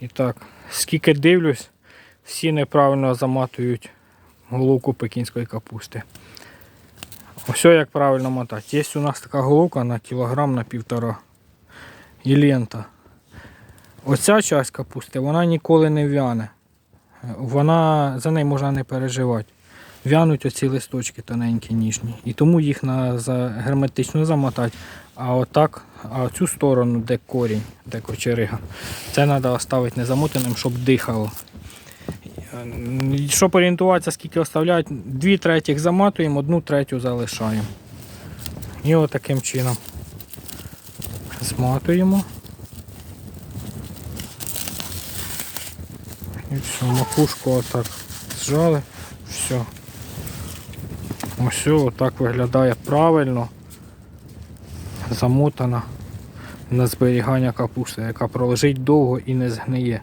І так, скільки дивлюсь, всі неправильно заматують головку пекінської капусти. Ось як правильно мотати. Є у нас така головка на кілограм на півтора. І лента. Оця часть капусти, вона ніколи не в'яне. Вона, за неї можна не переживати. В'януть оці листочки тоненькі, ніжні. І тому їх на, за, герметично замотати. А отак, а цю сторону, де корінь, де кочерига, це треба оставити незамотаним, щоб дихало. Щоб орієнтуватися, скільки оставляють, дві третіх заматуємо, одну третю залишаємо. І отаким чином зматуємо. І все, макушку отак зжали. Все. Ось отак виглядає правильно. Замотана на зберігання капусти, яка пролежить довго і не згниє.